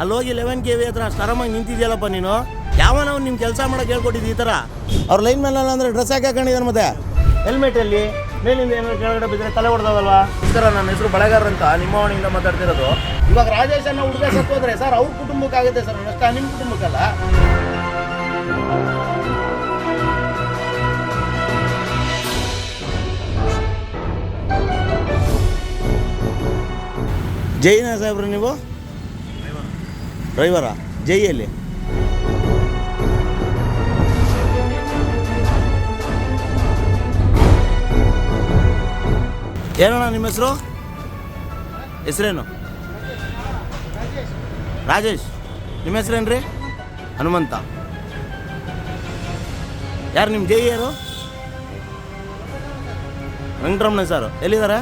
ಅಲ್ಲಿ ಹೋಗಿ eleven K V ಹತ್ರ ಸರಮಾಗಿ ನಿಂತಿದ್ಯಲ್ಲಪ್ಪ ನೀನು? ಯಾವನ ಅವ್ನು ನಿಮ್ಮ ಕೆಲಸ ಮಾಡಕ್ಕೆ ಹೇಳ್ಕೊಟ್ಟಿದ್ದು ಈ ಥರ ಅವ್ರ ಲೈನ್ ಮೇಲೆ ಅಂದ್ರೆ ಡ್ರೆಸ್ ಯಾಕೆ ಹಾಕೊಂಡಿದ್ದಾರೆ ಮತ್ತೆ. ಹೆಲ್ಮೆಟ್ ಅಲ್ಲಿ ಮೇಲಿಂದ ಏನಾದ್ರು ಕೆಳಗಡೆ ಬಿದ್ದರೆ ತಲೆ ಹೊಡೆದವಲ್ವಾ ಸರ್ ನನ್ನ ಹೆಸರು ಬಳೆಗಾರ ಅಂತ ನಿಮ್ಮ ಅವನಿಂದ ಮಾತಾಡ್ತಿರೋದು. ಇವಾಗ ರಾಜೇಶ್ ಅನ್ನ ಹುಡುಗ ಸತ್ತೋದ್ರೆ ಸರ್ ಅವ್ರ ಕುಟುಂಬಕ್ಕಾಗುತ್ತೆ ಸರ್ ನಷ್ಟ ನಿಮ್ಮ ಕುಟುಂಬಕ್ಕಲ್ಲ? ಜೈನ ಸಾಹೇಬ್ರು ನೀವು? ಡ್ರೈವರಾ? ಜೈಯಲ್ಲಿ ಏನಣ್ಣ ನಿಮ್ಮ ಹೆಸರು? ಹೆಸರೇನು? ರಾಜೇಶ್. ನಿಮ್ಮ ಹೆಸರೇನ್ರಿ? ಹನುಮಂತ. ಯಾರು ನಿಮ್ಮ ಜೈ ಯಾರು? ವೆಂಕಟರಮಣ ಸರ್. ಎಲ್ಲಿದ್ದಾರೆ?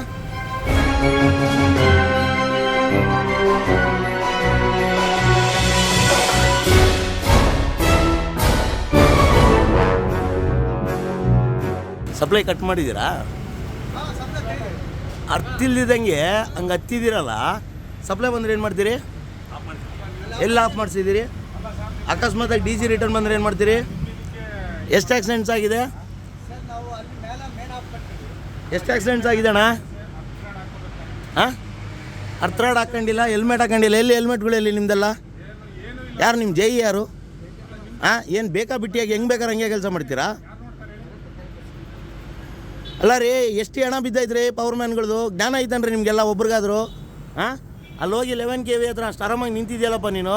ಸಪ್ಲೈ ಕಟ್ ಮಾಡಿದ್ದೀರಾ? ಅರ್ತಿಲ್ದಿದ್ದಂಗೆ ಹಂಗೆ ಹತ್ತಿದ್ದೀರಲ್ಲ ಸಪ್ಲೈ ಬಂದರೆ ಏನು ಮಾಡ್ತೀರಿ? ಎಲ್ಲ ಆಫ್ ಮಾಡಿಸಿದ್ದೀರಿ? ಅಕಸ್ಮಾತಾಗಿ ಡಿ ಜಿ ರಿಟರ್ನ್ ಬಂದರೆ ಏನು ಮಾಡ್ತೀರಿ? ಎಷ್ಟು ಆಕ್ಸಿಡೆಂಟ್ಸ್ ಆಗಿದೆ? ಎಷ್ಟು ಆಕ್ಸಿಡೆಂಟ್ಸ್ ಆಗಿದೆ ಅಣ್ಣ? ಹಾಂ? ಅರ್ಥರಾಡ್ ಹಾಕೊಂಡಿಲ್ಲ ಹೆಲ್ಮೆಟ್ ಹಾಕೊಂಡಿಲ್ಲ ಎಲ್ಲಿ ಹೆಲ್ಮೆಟ್ಗಳು ಎಲ್ಲಿ ನಿಮ್ದೆಲ್ಲ? ಯಾರು ನಿಮ್ಮ ಜೈ ಯಾರು? ಹಾಂ ಏನು ಬೇಕಾ ಬಿಟ್ಟಿಯಾಗಿ ಹೆಂಗೆ ಬೇಕಾದ್ರೆ ಹಂಗೆ ಕೆಲಸ ಮಾಡ್ತೀರಾ? ಅಲ್ಲ ರೀ ಎಷ್ಟು ಹಣ ಬಿದ್ದೈತ್ರಿ ಪವರ್ ಮ್ಯಾನ್ಗಳದು ಜ್ಞಾನ ಐತನ್ರಿ ನಿಮಗೆಲ್ಲ ಒಬ್ರಿಗಾದ್ರು? ಹಾಂ ಅಲ್ಲಿ ಹೋಗಿ ಲೆವೆನ್ ಕೆ ವಿ ಹತ್ರ ಅಷ್ಟು ಆರಾಮಾಗಿ ನಿಂತಿದ್ಯಲ್ಲಪ್ಪ ನೀನು?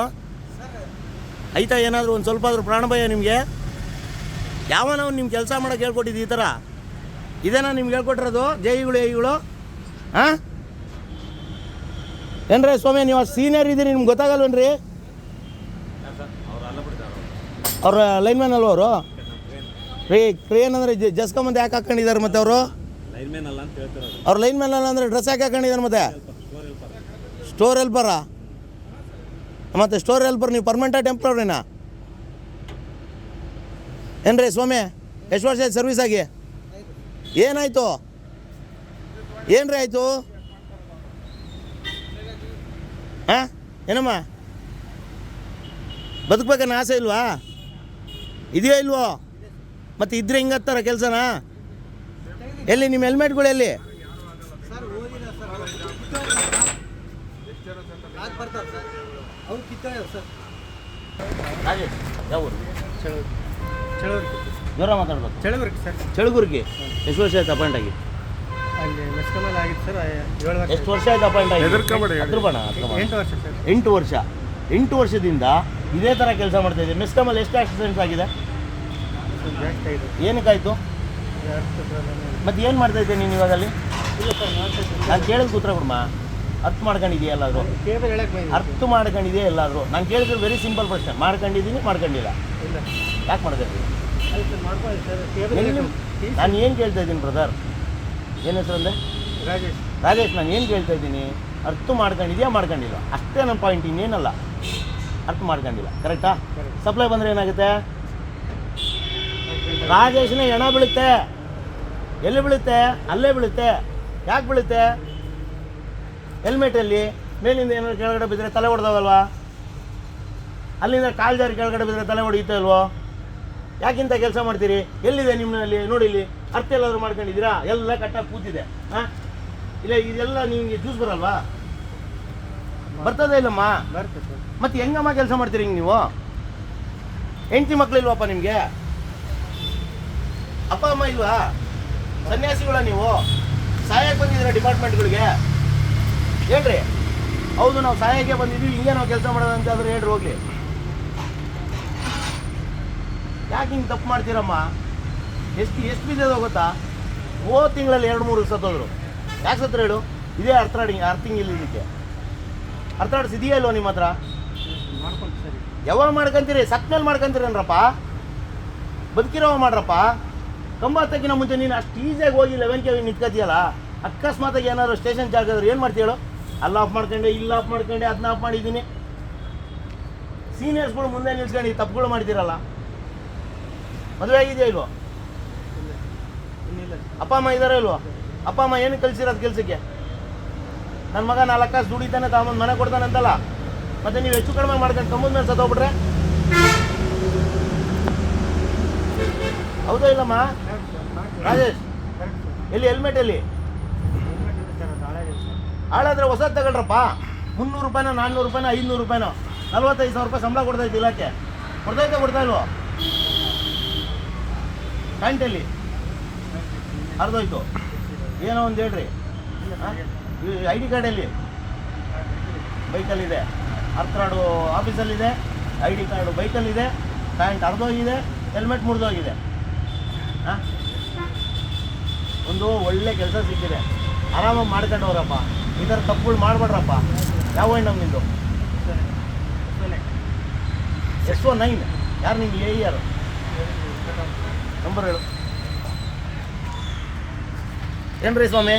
ಐತಾ ಏನಾದರೂ ಒಂದು ಸ್ವಲ್ಪ ಆದರೂ ಪ್ರಾಣ ಭಯ ನಿಮಗೆ? ನಾವು ನಿಮ್ಮ ಕೆಲಸ ಮಾಡೋಕೆ ಹೇಳ್ಕೊಟ್ಟಿದ್ದು ಈ ಥರ ಇದೇನಾ ನಿಮ್ಗೆ ಹೇಳ್ಕೊಟ್ಟಿರೋದು? ಜೈಗಳು ಏಗಳು ಹಾಂ ಏನ್ರೀ ಸ್ವಾಮಿ ನೀವು ಸೀನಿಯರ್ ಇದ್ದೀರಿ ನಿಮ್ಗೆ ಗೊತ್ತಾಗಲ್ವೇನ್ರಿ? ಅವ್ರ ಲೈನ್ಮ್ಯಾನ್ ಅಲ್ವ ಅವರು? ರೀ ಕ್ರೇನ್ ಅಂದರೆ ಜಸ್ಕೊಂಬಂದು ಯಾಕೆ ಹಾಕೊಂಡಿದ್ದಾರೆ ಮತ್ತೆ ಅವರು? ಅವ್ರು ಲೈನ್ ಮೇಲೆ ಅಲ್ಲ ಅಂದರೆ ಡ್ರೆಸ್ ಯಾಕೆ ಹಾಕೊಂಡಿದ್ದಾರೆ ಮತ್ತೆ? ಸ್ಟೋರ್ ಹೆಲ್ಪರಾ ಮತ್ತೆ ಸ್ಟೋರ್ ಹೆಲ್ಪರ್ ನೀವು ಪರ್ಮನೆಂಟ ಟೆಂಪ್ರರಿನಾ ಏನ್ರಿ ಸ್ವಾಮಿ ಎಷ್ಟು ವರ್ಷ ಆಯ್ತು ಸರ್ವಿಸ್ ಆಗಿ? ಏನಾಯ್ತು? ಏನ್ರಿ ಆಯಿತು? ಹಾಂ ಏನಮ್ಮ? ಬದುಕ್ಬೇಕನ್ನ ಆಸೆ ಇಲ್ವಾ? ಇದೆಯೋ ಇಲ್ವೋ? ಮತ್ತೆ ಇದ್ರೆ ಹಿಂಗತ್ತಾರ ಕೆಲಸನಾ? ಎಲ್ಲಿ ನಿಮ್ಮ ಹೆಲ್ಮೆಟ್ಗಳು ಎಲ್ಲಿ? ಜ್ವರ ಮಾತಾಡ್ಬೇಕು. ಚಳವರಿ ಸರ್. ಚಳುಗುರ್ಗಿ ಎಷ್ಟು ವರ್ಷ ಆಯ್ತು ಅಪಾಯಿಂಟ್ ಆಗಿ? ಎಷ್ಟು ವರ್ಷ ಆಯ್ತು ಅಪಾಯಿಂಟ್ ಆಗಿ. ಎಂಟು ವರ್ಷ ಸರ್. ಎಂಟು ವರ್ಷ. ಎಂಟು ವರ್ಷದಿಂದ ಇದೇ ಥರ ಕೆಲಸ ಮಾಡ್ತಾ ಇದ್ದೀವಿ ಮಿಸ್ಕಮಲ್ಲಿ ಎಷ್ಟು ಆಕ್ಸಿಡೆಂಟ್ಸ್ ಜಾಸ್ತಿ ಆಗಿದೆ? ಏನಕ್ಕಾಯ್ತು? ಮತ್ತೆ ಏನು ಮಾಡ್ತಾ ಇದ್ದೆ ನೀನು ಇವಾಗ ಅಲ್ಲಿ ನಾನು ಕೇಳಿದ ಕೂತ್ರ ಬಿಡಮ್ಮ ಅರ್ಥ ಮಾಡ್ಕೊಂಡಿದ್ಯಾ ಎಲ್ಲಾದರೂ? ಅರ್ಥ ಮಾಡ್ಕೊಂಡಿದ್ಯಾ ಎಲ್ಲಾದರೂ? ನಾನು ಕೇಳಿದ್ರೆ ವೆರಿ ಸಿಂಪಲ್ ಪ್ರಶ್ನೆ. ಮಾಡ್ಕೊಂಡಿದ್ದೀನಿ ಮಾಡ್ಕೊಂಡಿಲ್ಲ. ಯಾಕೆ ಮಾಡ್ತಾ ನಾನು ಏನು ಕೇಳ್ತಾ ಇದ್ದೀನಿ ಬ್ರದರ್ ಏನು ಹೆಸರು ಅಂದೆ? ರಾಜೇಶ್. ರಾಜೇಶ್ ನಾನು ಏನು ಕೇಳ್ತಾ ಇದ್ದೀನಿ? ಅರ್ಥ ಮಾಡ್ಕೊಂಡಿದ್ಯಾ ಮಾಡ್ಕೊಂಡಿಲ್ಲ ಅಷ್ಟೇ ನನ್ನ ಪಾಯಿಂಟ್ ಇನ್ನೇನಲ್ಲ. ಅರ್ಥ ಮಾಡ್ಕೊಂಡಿಲ್ಲ. ಕರೆಕ್ಟಾ ಸಪ್ಲೈ ಬಂದರೆ ಏನಾಗುತ್ತೆ? ರಾಜೇಶ್ನ ಹೆಣ ಬೀಳುತ್ತೆ. ಎಲ್ಲಿ ಬೀಳುತ್ತೆ? ಅಲ್ಲೇ ಬೀಳುತ್ತೆ. ಯಾಕೆ ಬೀಳುತ್ತೆ? ಹೆಲ್ಮೆಟಲ್ಲಿ ಮೇಲಿಂದ ಏನಾದ್ರು ಕೆಳಗಡೆ ಬಿದ್ದರೆ ತಲೆ ಹೊಡೆದವಲ್ವಾ? ಅಲ್ಲಿಂದ ಕಾಲು ಜಾರಿ ಕೆಳಗಡೆ ಬಿದ್ದರೆ ತಲೆ ಹೊಡೆಯುತ್ತೆ ಅಲ್ವೋ? ಯಾಕಿಂತ ಕೆಲಸ ಮಾಡ್ತೀರಿ? ಎಲ್ಲಿದೆ ನಿಮ್ಮಲ್ಲಿ ನೋಡಿ ಇಲ್ಲಿ ಅರ್ಥ ಎಲ್ಲಾದರೂ ಮಾಡ್ಕೊಂಡಿದ್ದೀರಾ? ಎಲ್ಲ ಕಟ್ಟಾಗಿ ಕೂತಿದೆ. ಹಾಂ? ಇಲ್ಲ ಇದೆಲ್ಲ ನಿಮಗೆ ಜ್ಯೂಸ್ ಬರಲ್ವಾ? ಬರ್ತದೆ ಇಲ್ಲಮ್ಮ? ಬರ್ತದೆ. ಮತ್ತೆ ಹೆಂಗಮ್ಮ ಕೆಲಸ ಮಾಡ್ತೀರಿ ಹಿಂಗೆ ನೀವು? ಹೆಂಡತಿ ಮಕ್ಕಳಿಲ್ವಪ್ಪ ಇಲ್ವಪ್ಪ ನಿಮಗೆ? ಅಪ್ಪ ಅಮ್ಮ ಇಲ್ವಾ ಸನ್ಯಾಸಿಗಳ ನೀವು ಸಹಾಯಕ್ಕೆ ಬಂದಿದ್ದೀರಾ ಡಿಪಾರ್ಟ್ಮೆಂಟ್ಗಳಿಗೆ? ಹೇಳ್ರಿ. ಹೌದು ನಾವು ಸಹಾಯಕ್ಕೆ ಬಂದಿದ್ವಿ ಹಿಂಗೆ ನಾವು ಕೆಲಸ ಮಾಡೋದು ಅಂತ ಆದ್ರೆ ಹೇಳ್ರಿ ಹೋಗ್ಲಿ. ಯಾಕೆ ಹಿಂಗೆ ತಪ್ಪು ಮಾಡ್ತೀರಮ್ಮ? ಎಷ್ಟು ಎಷ್ಟು ಬಿದ್ದದ ಗೊತ್ತಾ? ಹೋದ ತಿಂಗಳಲ್ಲಿ ಎರಡು ಮೂರು ಸತ್ತೋದ್ರು ಯಾಕೆ ಸತ್ರ ಹೇಳು? ಇದೇ ಅರ್ಥಾಡಿ ಅರ್ಥಿಂಗ್ ಇಲ್ಲ ಇದಕ್ಕೆ. ಅರ್ಥಾಡ್ಸ್ ಇದೆಯಾ ಇಲ್ವೋ ನಿಮ್ಮ ಹತ್ರ? ಮಾಡ್ಕೊಂಡು ಸರಿ. ಯಾವಾಗ ಮಾಡ್ಕೊಂತೀರಿ? ಸತ್ ಮೇಲೆ ಮಾಡ್ಕೊಂತೀರೇನ್ರಪ್ಪ? ಬದುಕಿರೋ ಮಾಡ್ರಪ್ಪ? ಕಂಬ ಹತ್ತಕ್ಕಿನ ಮುಂಚೆ ನೀನು ಅಷ್ಟು ಈಸಿಯಾಗಿ ಹೋಗಿ ಲೆವೆನ್ ಕೆ ನಿಂತ್ಕೊತೀಯಲ್ಲ ಅಕಸ್ಮಾತಾಗಿ ಏನಾದ್ರು ಸ್ಟೇಷನ್ ಚಾರ್ಜ್ ಆದ್ರೆ ಏನು ಮಾಡ್ತೀಯ ಅಲ್ಲಿ ಆಫ್ ಮಾಡ್ಕೊಂಡೆ, ಇಲ್ಲಿ ಆಫ್ ಮಾಡ್ಕೊಂಡೆ ಅದನ್ನ ಆಫ್ ಮಾಡಿದ್ದೀನಿ. ಸೀನಿಯರ್ಸ್ಗಳು ಮುಂದೆ ನಿಲ್ಸ್ಕೊಂಡು ಈ ತಪ್ಪುಗಳು ಮಾಡ್ತೀರಲ್ಲ? ಮದುವೆ ಆಗಿದೆಯಾ ಇಲ್ವೋ? ಅಪ್ಪ, ಅಮ್ಮ ಇದಾರೋ ಇಲ್ವೋ? ಅಪ್ಪ, ಅಮ್ಮ ಏನು ಕಲಿಸಿರೋದು ಕೆಲಸಕ್ಕೆ? ನನ್ನ ಮಗ ನಾಲ್ಕು ಕಾಸು ದುಡಿತಾನೆ, ತಾವೊಂದು ಮನೆ ಕೊಡ್ತಾನೆ ಅಂತಲ್ಲ ಮತ್ತೆ ನೀವು ಹೆಚ್ಚು ಕಡಿಮೆ ಮಾಡ್ಕೊಂಡು ಕಂಬದ ಮೇಲೆ ಸತ್ತೋಗ್ಬಿಟ್ರೆ? ಹೌದಾ ಇಲ್ಲಮ್ಮ? ರಾಜೇಶ್, ಎಲ್ಲಿ ಹೆಲ್ಮೆಟ್ ಎಲ್ಲಿ ಹಾಳಾದ್ರೆ ಹೊಸದು ತಗೊಳ್ರಪ್ಪ. ಮುನ್ನೂರು ರೂಪಾಯಿನೋ, ನಾನ್ನೂರು ರೂಪಾಯಿನೋ ಐನೂರು ರೂಪಾಯಿನೋ, ನಲ್ವತ್ತೈದು ಸಾವಿರ ರೂಪಾಯಿ ಸಂಬಳ ಕೊಡ್ತೈತೆ ಇಲಾಖೆ. ಕೊಡ್ತೈತೆ ಕೊಡ್ತಾ ಇಲ್ವೋ? ಪ್ಯಾಂಟಲ್ಲಿ ಹರಿದೋಯ್ತು ಏನೋ ಒಂದು ಹೇಳ್ರಿ. ಐ ಡಿ ಕಾರ್ಡಲ್ಲಿ ಬೈಕಲ್ಲಿದೆ ಅರ್ತ್ರಾಡು ಆಫೀಸಲ್ಲಿದೆ ಐ ಡಿ ಕಾರ್ಡು ಬೈಕಲ್ಲಿದೆ ಪ್ಯಾಂಟ್ ಹರಿದೋಗಿದೆ ಹೆಲ್ಮೆಟ್ ಮುರಿದೋಗಿದೆ. ಒಂದು ಒಳ್ಳೆ ಕೆಲಸ ಸಿಕ್ಕಿದೆ. ಆರಾಮಾಗಿ ಮಾಡ್ಕೊಂಡವ್ರಪ್ಪ. ಈ ಥರ ತಪ್ಪುಗಳು ಮಾಡಬೇಡ್ರಪ್ಪ. ಯಾವ ನಮ್ಮ ನಿಂದು? ಸರಿ ಸರಿ ಎಸ್ ಒ ನೈನ್ ಯಾರು ನಿಮ್ಗೆ ಏ ಯಾರು ನಂಬರ್ ಹೇಳು. ಏನ್ರಿ ಸ್ವಾಮಿ?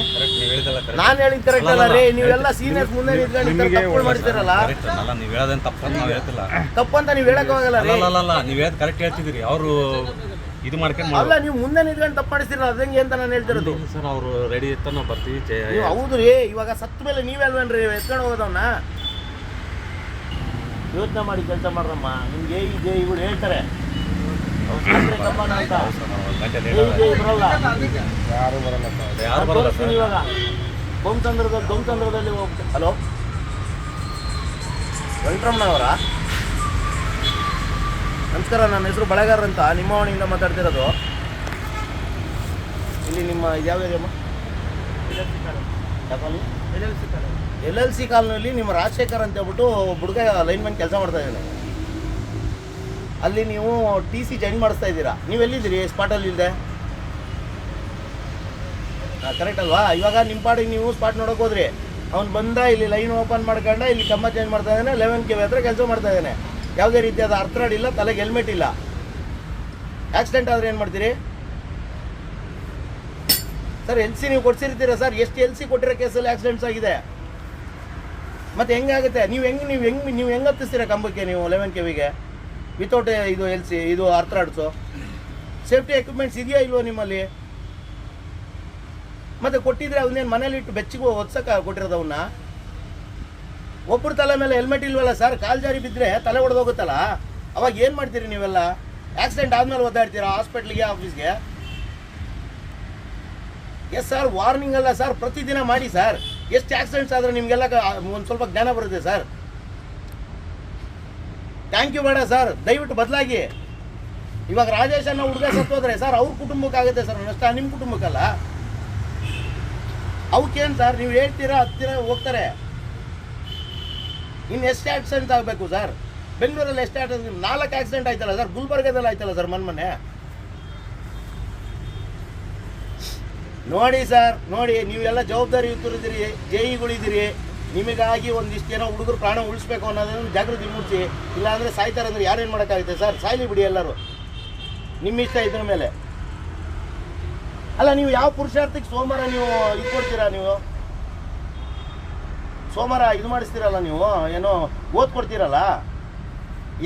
ನಾನು ಹೇಳಿದ ಕರೆಕ್ಟ್ ಅಲ್ಲ ರೀ. ನೀವೆಲ್ಲ ಸೀನಿಯರ್ಸ್ ಮುಂದೆ ನಿಂತ್ಕೊಂಡು ತಪ್ಪುಗಳು ಮಾಡ್ತೀರಲ್ಲ ಅಲ್ಲ ನೀವು ಹೇಳೋದೇನು ತಪ್ಪಂತ ನಾವು ಹೇಳ್ತಿಲ್ಲ. ತಪ್ಪಂತ ನೀವು ಹೇಳಕ್ ಹೋಗಲ್ಲ ರೀ. ಅಲ್ಲ ಅಲ್ಲ ಅಲ್ಲ ನೀವು ಹೇಳೋದು ಕರೆಕ್ಟ್ ಹೇಳ್ತಿದ್ದೀರಿ. ಅವರು ಇದು ಮಾಡ್ಕೊಂಡು ಅಲ್ಲ ನೀವು ಮುಂದೆ ನಿಂತ್ಕೊಂಡು ತಪ್ಪಾಡಿಸ್ತೀರ ಅದಂಗೆ ಅಂತ ನಾನು ಹೇಳ್ತಿರೋದು. ಸರ್ ಅವರು ರೆಡಿ ಇತ್ತ ನಾವು ಬರ್ತೀವಿ ಜಯ ಹೌದು ರೀ ಇವಾಗ ಸತ್ತ ಮೇಲೆ ನೀವೆಲ್ವೇನ್ರಿ ಎತ್ಕೊಂಡು ಹೋಗೋದವನ್ನ ಯೋಚನೆ ಮಾಡಿ ಕೆಲಸ ಮಾಡ್ರಮ್ಮ. ನಿಮ್ಗೆ ಈ ಜೆ ಇಗಳು ಹೇಳ್ತಾರೆ. ಅವ್ರು ಯಾರು ಬರಲ್ಲ ಸರ್ ಯಾರು ಬರಲ್ಲ ಇವಾಗ. ಗೋಮಚಂದ್ರದಲ್ಲಿ ಗೋಮಚಂದ್ರದಲ್ಲಿ ಹೋಗ್ಬಿಟ್ಟು ಹಲೋ? ವೆಂಕಟರಮಣವರ ನಮಸ್ಕಾರ, ನನ್ನ ಹೆಸರು ಬಳೆಗಾರ ಅಂತ. ನಿಮ್ಮ ಓಣಿಯಿಂದ ಮಾತಾಡ್ತಿರೋದು. ಇಲ್ಲಿ ನಿಮ್ಮ ಯಾವ ಏರಿಯಮ್ಮ ಎಲ್ ಎಲ್ ಸಿ ಕಾಲ್ನಲ್ಲಿ ನಿಮ್ಮ ರಾಜಶೇಖರ್ ಅಂತ ಹೇಳ್ಬಿಟ್ಟು ಹುಡುಗ ಲೈನ್ಮನ್ ಕೆಲಸ ಮಾಡ್ತಾ ಇದ್ದಾನೆ. ಅಲ್ಲಿ ನೀವು ಟಿ ಸಿ ಜಾಯಿನ್ ಮಾಡಿಸ್ತಾ ಇದ್ದೀರಾ? ನೀವು ಎಲ್ಲಿದ್ದೀರಿ? ಸ್ಪಾಟಲ್ಲಿ ಇಲ್ಲದೆ ಕರೆಕ್ಟ್ ಅಲ್ವಾ? ಇವಾಗ ನಿಮ್ಮ ಪಾಡಿಗೆ ನೀವು ಸ್ಪಾಟ್ ನೋಡೋಕೆ ಹೋದ್ರಿ. ಅವ್ನು ಬಂದ, ಇಲ್ಲಿ ಲೈನ್ ಓಪನ್ ಮಾಡ್ಕೊಂಡ, ಇಲ್ಲಿ ಕಮ್ಮ ಚೇಂಜ್ ಮಾಡ್ತಾ ಇದ್ದಾನೆ ಲೆವೆನ್ ಕೆ ಹತ್ರ ಕೆಲಸ ಮಾಡ್ತಾ ಇದ್ದಾನೆ. ಯಾವುದೇ ರೀತಿಯಾದ ಅರ್ಥರಾಡ್ ಇಲ್ಲ, ತಲೆಗೆ ಹೆಲ್ಮೆಟ್ ಇಲ್ಲ. ಆಕ್ಸಿಡೆಂಟ್ ಆದರೆ ಏನು ಮಾಡ್ತೀರಿ? ಸರ್ ಎಲ್ ಸಿ ನೀವು ಕೊಡ್ಸಿರ್ತೀರಾ ಸರ್ ಎಷ್ಟು ಎಲ್ ಸಿ ಕೊಟ್ಟಿರೋ ಕೇಸಲ್ಲಿ ಆಕ್ಸಿಡೆಂಟ್ಸ್ ಆಗಿದೆ? ಮತ್ತೆ ಹೆಂಗಾಗುತ್ತೆ ನೀವು ಹೆಂಗೆ, ನೀವು ಹೆಂಗ್, ನೀವು ಹೆಂಗೆ ಹತ್ತಿಸ್ತೀರಾ ಕಂಬಕ್ಕೆ ನೀವು ಲೆವೆನ್ ಕೆ ವಿಗೆ ವಿತೌಟ್ ಇದು ಎಲ್ ಸಿ ಇದು ಅರ್ಥರಾಡ್ಸು ಸೇಫ್ಟಿ ಎಕ್ವಿಪ್ಮೆಂಟ್ಸ್ ಇದೆಯಾ ಇಲ್ವೋ ನಿಮ್ಮಲ್ಲಿ? ಮತ್ತೆ ಕೊಟ್ಟಿದ್ರೆ ಅವನ್ನೇನು ಮನೇಲಿ ಇಟ್ಟು ಬೆಚ್ಚಿಗೆ ಹೊತ್ಸಕ್ಕೆ ಕೊಟ್ಟಿರೋದು ಅವನ್ನ ಒಬ್ಬರ ತಲೆ ಮೇಲೆ ಹೆಲ್ಮೆಟ್ ಇಲ್ವಲ್ಲ ಸರ್ ಕಾಲು ಜಾರಿ ಬಿದ್ದರೆ ತಲೆ ಹೋಗುತ್ತಲ್ಲ ಅವಾಗ ಏನು ಮಾಡ್ತೀರಿ ನೀವೆಲ್ಲ? ಆಕ್ಸಿಡೆಂಟ್ ಆದಮೇಲೆ ಒದ್ದಾಡ್ತೀರಾ ಹಾಸ್ಪಿಟ್ಲಿಗೆ ಆಫೀಸ್ಗೆ ಎಸ್ ಸರ್ ವಾರ್ನಿಂಗ್ ಅಲ್ಲ ಸರ್ ಪ್ರತಿದಿನ ಮಾಡಿ ಸರ್ ಎಷ್ಟು ಆಕ್ಸಿಡೆಂಟ್ಸ್ ಆದರೆ ನಿಮಗೆಲ್ಲ ಒಂದು ಸ್ವಲ್ಪ ಜ್ಞಾನ ಬರುತ್ತೆ ಸರ್ ಥ್ಯಾಂಕ್ ಯು ಬೇಡ ಸರ್ ದಯವಿಟ್ಟು ಬದಲಾಗಿ. ಇವಾಗ ರಾಜೇಶ್ ಅನ್ನೋ ಹುಡುಗ ಸತ್ತೋದ್ರೆ ಸರ್ ಅವ್ರ ಕುಟುಂಬಕ್ಕಾಗುತ್ತೆ ಸರ್ ನಷ್ಟ ನಿಮ್ಮ ಕುಟುಂಬಕ್ಕಲ್ಲ. ಅವಕ್ಕೇನು ಸರ್ ನೀವು ಹೇಳ್ತೀರಾ, ಹತ್ತಿರ ಹೋಗ್ತಾರೆ. ಇನ್ನು ಎಷ್ಟು ಆಕ್ಸಿಡೆಂಟ್ ಆಗಬೇಕು ಸರ್ ಬೆಂಗಳೂರಲ್ಲಿ ಎಷ್ಟು ಆಕ್ಸಿಡೆಂಟ್ ನಾಲ್ಕು ಆಕ್ಸಿಡೆಂಟ್ ಆಯ್ತಲ್ಲ ಸರ್ ಗುಲ್ಬರ್ಗದಲ್ಲಿ ಆಯ್ತಲ್ಲ ಸರ್ ಮೊನ್ನೆ ನೋಡಿ ಸರ್ ನೋಡಿ, ನೀವೆಲ್ಲ ಜವಾಬ್ದಾರಿ ಇದ್ದೀರಿ ಜೈಗಳಿದ್ದೀರಿ ನಿಮಗಾಗಿ ಒಂದಿಷ್ಟು ಏನೋ ಹುಡುಗರು ಪ್ರಾಣ ಉಳಿಸ್ಬೇಕು ಅನ್ನೋದನ್ನು ಜಾಗೃತಿ ಮೂಡಿಸಿ, ಇಲ್ಲಾಂದರೆ ಸಾಯ್ತಾರೆ ಅಂದ್ರೆ ಯಾರೇನು ಮಾಡೋಕ್ಕಾಗುತ್ತೆ ಸರ್ ಸಾಯ್ಲಿ ಬಿಡಿ ಎಲ್ಲರೂ. ನಿಮ್ಮ ಇಷ್ಟ ಇದ್ರ ಮೇಲೆ. ಅಲ್ಲ, ನೀವು ಯಾವ ಪುರುಷಾರ್ಥಕ್ಕೆ ಸೋಮವಾರ ನೀವು ಇದು ಕೊಡ್ತೀರಾ ನೀವು? ಸೋಮವಾರ ಇದು ಮಾಡಿಸ್ತೀರಲ್ಲ ನೀವು? ಏನೋ ಓದ್ ಕೊಡ್ತೀರಲ್ಲ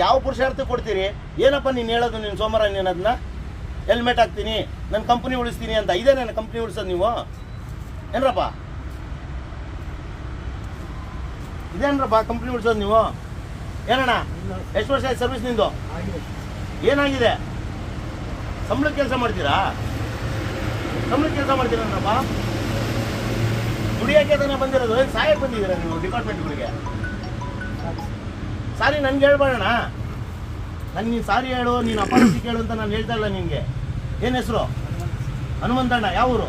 ಯಾವ ಪುರುಷಾರ್ಥ ಕೊಡ್ತೀರಿ? ಏನಪ್ಪ ನೀನು ಹೇಳೋದು ನೀನು ಸೋಮವಾರ ನೀನು ಅದನ್ನ? ಹೆಲ್ಮೆಟ್ ಹಾಕ್ತೀನಿ ನನ್ನ ಕಂಪ್ನಿ ಉಳಿಸ್ತೀನಿ ಅಂತ. ಇದೇ ನನ್ನ ಕಂಪ್ನಿ ಉಳಿಸೋದು ನೀವು? ಏನ್ರಪ್ಪ? ಇದೇನ್ರಪ್ಪ ಕಂಪ್ನಿ ಉಳಿಸೋದು ನೀವು? ಏನಣ್ಣ? ಎಷ್ಟು ವರ್ಷ ಆಯ್ತು ಸರ್ವಿಸ್ ನಿಂದು? ಏನಾಗಿದೆ? ಸಂಬಳಕ್ಕೆ ಕೆಲಸ ಮಾಡ್ತೀರಾ? ಸಂಬಳಕ್ಕೆ ಕೆಲಸ ಮಾಡ್ತೀರಪ್ಪ ದುಡಿಯೋಕೆ ತಾನೇ ಬಂದಿರೋದು ಸಹಾಯಕ್ಕೆ ಬಂದಿದ್ದೀರಾ ನೀವು ಡಿಪಾರ್ಟ್ಮೆಂಟ್ಗಳಿಗೆ ಸಾರಿ ನನ್ಗೆ ಹೇಳ್ಬೇಡಣ ನನ್ಗೆ ನೀನು ಸಾರಿ ಹೇಳು ನೀನು ಅಪಾಲಜಿ ಕೇಳು ಅಂತ ನಾನು ಹೇಳ್ತಾ ಇಲ್ಲ ನಿಮಗೆ ಏನು ಹೆಸರು? ಹನುಮಂತಣ್ಣ ಯಾವ ಊರು?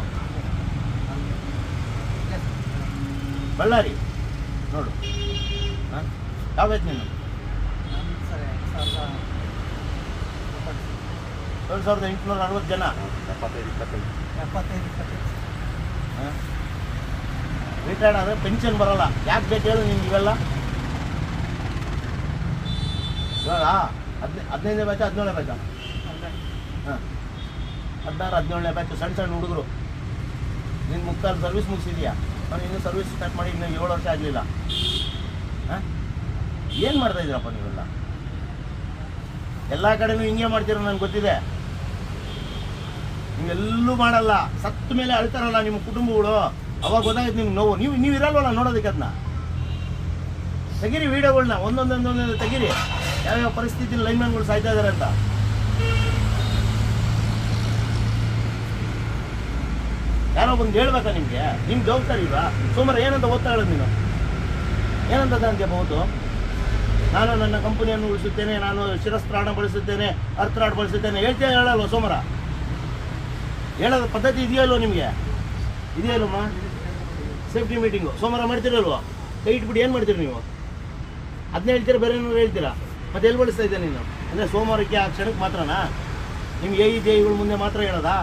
ಬಳ್ಳಾರಿ. ನೋಡು. ಹಾಂ? ಯಾವ್ದಾಯ್ತು ನೀನು ಸರಿ ಸಾವಿರದ ಎಂಟುನೂರ ಅರವತ್ತು ಜನ. ಎಪ್ಪತ್ತೈದು ಇಪ್ಪತ್ತೈದು ಎಪ್ಪತ್ತೈದು. ಇಪ್ಪತ್ತೈದು ರಿಟೈರ್ಡ್ ಆದರೆ ಪೆನ್ಷನ್ ಬರೋಲ್ಲ. ಯಾಕೆ ಬೇಕು ಹೇಳು ನಿಮ್ಗೆ ಇವೆಲ್ಲ? ಇವಾಗ ಹದಿನೈ ಹದಿನೈದನೇ ಬ್ಯಾಚ್ ಹದಿನೇಳನೇ ಬ್ಯಾಚ ಹಾಂ. ಹದಿನಾರು, ಹದಿನೇಳನೇ ಬ್ಯಾಚ್ ಸಣ್ಣ ಸಣ್ಣ ಹುಡುಗರು. ನಿನ್ನ ಮುಕ್ಕಾಲು ಸರ್ವಿಸ್ ಮುಗಿಸಿದೆಯಾ? ನಾನು ಇನ್ನೂ ಸರ್ವಿಸ್ ಸ್ಟಾರ್ಟ್ ಮಾಡಿ ಇನ್ನೂ ಏಳು ವರ್ಷ ಆಗಲಿಲ್ಲ. ಹಾಂ? ಏನು ಮಾಡ್ತಾ ಇದ್ದೀರಪ್ಪ ನೀವೆಲ್ಲ? ಎಲ್ಲ ಕಡೆನೂ ಹಿಂಗೆ ಮಾಡ್ತೀರ ನನಗೆ ಗೊತ್ತಿದೆ. ನೀವೆಲ್ಲೂ ಮಾಡಲ್ಲ. ಸತ್ತ ಮೇಲೆ ಅಳ್ತಾರಲ್ಲ ನಿಮ್ಮ ಕುಟುಂಬಗಳು. ಅವಾಗ ಗೊತ್ತಾಗುತ್ತೆ ನಿಮ್ಗೆ ನೋವು. ನೀವು ನೀವು ಇರಲ್ವಲ್ಲ ನೋಡೋದಕ್ಕೆ ಅದನ್ನ. ತೆಗೀರಿ ವೀಡಿಯೋಗಳನ್ನ ಒಂದೊಂದೊಂದೊಂದೊಂದು ತೆಗೀರಿ. ಯಾವ್ಯಾವ ಪರಿಸ್ಥಿತಿ ಲೈನ್ಮ್ಯಾನ್ಗಳು ಸಾಯ್ತಾ ಇದಾರೆ ಅಂತ. ಯಾರೋ ಬಂದು ಹೇಳ್ಬೇಕಾ ನಿಮಗೆ? ನಿಮ್ಗೆ ಜವಾಬ್ದಾರಿ ಇಲ್ವಾ? ಸೋಮವಾರ ಏನಂತ ಓದ್ತಾ ಹೇಳೋದು ನೀನು? ಏನಂತ ಬಹುದು ನಾನು ನನ್ನ ಕಂಪನಿಯನ್ನು ಉಳಿಸುತ್ತೇನೆ, ನಾನು ಶಿರಸ್ತ್ರಾಣ ಬಳಸುತ್ತೇನೆ ಅರ್ಥರಾಡ್ ಬಳಸುತ್ತೇನೆ. ಹೇಳ್ತೇ ಹೇಳಲ್ವ ಸೋಮವಾರ? ಹೇಳೋದು ಪದ್ಧತಿ ಇದೆಯಲ್ವ ನಿಮಗೆ? ಇದೆಯಲ್ಲಮ್ಮ ಸೇಫ್ಟಿ ಮೀಟಿಂಗು. ಸೋಮವಾರ ಮಾಡ್ತಿರಲ್ವಾ? ಕೈ ಇಟ್ಬಿಟ್ಟು ಏನು ಮಾಡ್ತೀರಿ ನೀವು? ಅದನ್ನ ಹೇಳ್ತೀರ, ಬೇರೆ ಏನಾದ್ರು ಹೇಳ್ತೀರಾ? ಮತ್ತೆ ಎಲ್ಲಿ ಬಳಸ್ತಾ ಇದ್ದೆ ನೀನು? ಅಂದರೆ ಸೋಮವಾರಕ್ಕೆ ಆ ಕ್ಷಣಕ್ಕೆ ಮಾತ್ರನಾ? ನಿಮ್ಗೆ ಎ ಜೈಗಳು ಮುಂದೆ ಮಾತ್ರ ಹೇಳೋದಾ?